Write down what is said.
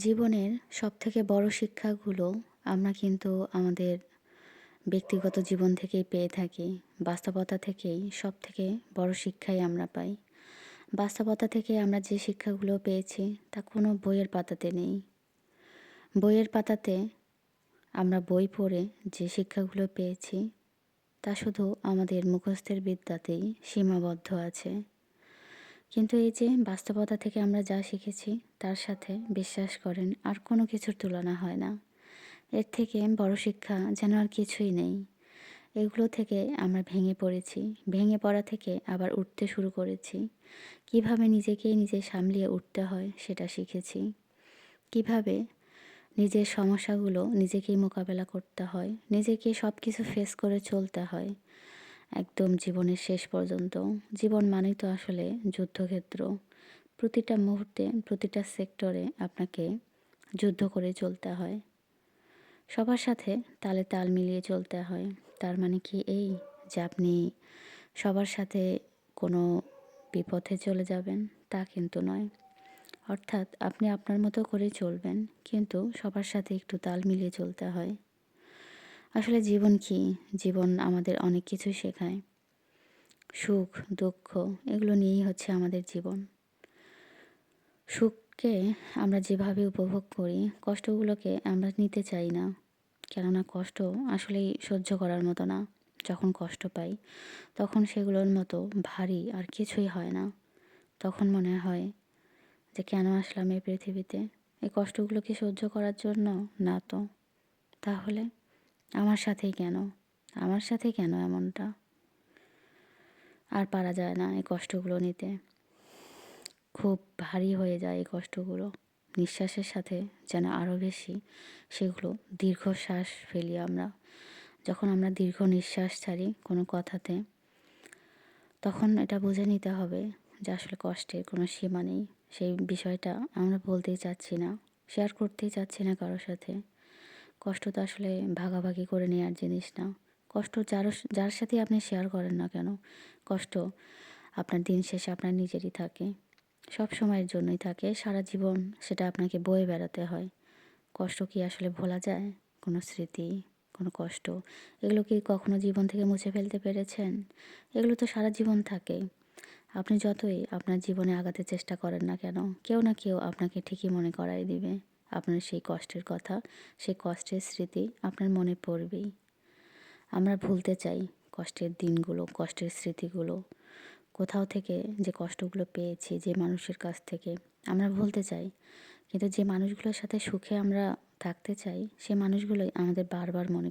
জীবনের সবথেকে বড় শিক্ষাগুলো আমরা কিন্তু আমাদের ব্যক্তিগত জীবন থেকেই পেয়ে থাকি। বাস্তবতা থেকেই সব থেকে বড় শিক্ষাই আমরা পাই। বাস্তবতা থেকে আমরা যে শিক্ষাগুলো পেয়েছি, তা কোনো বইয়ের পাতাতে নেই। বইয়ের পাতাতে আমরা বই পড়ে যে শিক্ষাগুলো পেয়েছি, তা শুধু আমাদের মুখস্থের বিদ্যাতেই সীমাবদ্ধ আছে। কিন্তু এই যে বাস্তবতা থেকে আমরা যা শিখেছি, তার সাথে বিশ্বাস করেন, আর কোনো কিছুর তুলনা হয় না। এর থেকে বড় শিক্ষা যেন আর কিছুই নেই। এগুলো থেকে আমরা ভেঙে পড়েছি। ভেঙে পড়া থেকে আবার উঠতে শুরু করেছি। কীভাবে নিজেকেই নিজে সামলিয়ে উঠতে হয় সেটা শিখেছি। কীভাবে নিজের সমস্যাগুলো নিজেকেই মোকাবেলা করতে হয়, নিজেকে সব কিছু ফেস করে চলতে হয় একদম জীবনের শেষ পর্যন্ত। জীবন মানেই তো আসলে যুদ্ধক্ষেত্র। প্রতিটা মুহূর্তে, প্রতিটা সেক্টরে আপনাকে যুদ্ধ করে চলতে হয়। সবার সাথে তালে তাল মিলিয়ে চলতে হয়। তার মানে কি এই যে আপনি সবার সাথে কোনো বিপথে চলে যাবেন, তা কিন্তু নয়। অর্থাৎ আপনি আপনার মতো করে চলবেন, কিন্তু সবার সাথে একটু তাল মিলিয়ে চলতে হয়। আসলে জীবন কি? জীবন আমাদের অনেক কিছু শেখায়। সুখ, দুঃখ, এগুলো নিয়েই হচ্ছে আমাদের জীবন। সুখকে আমরা যেভাবে উপভোগ করি, কষ্টগুলোকে আমরা নিতে চাই না। কেননা কষ্ট আসলেই সহ্য করার মতো না। যখন কষ্ট পাই, তখন সেগুলোর মতো ভারী আর কিছুই হয় না। তখন মনে হয় যে কেন আসলাম এই পৃথিবীতে? এই কষ্টগুলোকে সহ্য করার জন্য না তো। তাহলে আমার সাথেই কেন? আমার সাথে কেন এমনটা? আর পারা যায় না এই কষ্টগুলো নিতে। খুব ভারী হয়ে যায় এই কষ্টগুলো। নিঃশ্বাসের সাথে যেন আরও বেশি সেগুলো দীর্ঘশ্বাস ফেলি আমরা। যখন আমরা দীর্ঘ নিঃশ্বাস ছাড়ি কোনো কথাতে, তখন এটা বুঝে নিতে হবে যে আসলে কষ্টের কোনো সীমা নেই। সেই বিষয়টা আমরা বলতেই চাচ্ছি না শেয়ার করতেই চাচ্ছি না কারোর সাথে। কষ্ট তো আসলে ভাগাভাগি করে নেওয়ার জিনিস না। কষ্ট যার যার সাথে আপনি শেয়ার করেন না কেন? কষ্ট আপনার দিন শেষে আপনার নিজেরই থাকে। সব সময়ের জন্যই থাকে, সারা জীবন সেটা আপনাকে বয়ে বেড়াতে হয়। কষ্ট কি আসলে ভোলা যায়? কোনো স্মৃতি, কোনো কষ্ট? এগুলো কি কখনো জীবন থেকে মুছে ফেলতে পেরেছেন? এগুলো তো সারা জীবন থাকে। আপনি যতই আপনার জীবনে আগাতে চেষ্টা করেন না কেন, কেউ না কেউ আপনাকে ঠিকই মনে করাই দিবে। আপনার সেই কষ্টের কথা, সেই কষ্টের স্মৃতি আপনার মনে পড়বেই। আমরা ভুলতে চাই কষ্টের দিনগুলো, কষ্টের স্মৃতিগুলো। কোথাও থেকে যে কষ্টগুলো পেয়েছি, যে মানুষের কাছ থেকে আমরা ভুলতে চাই। কিন্তু যে মানুষগুলোর সাথে সুখে আমরা থাকতে চাই, সে মানুষগুলোই আমাদের বারবার মনে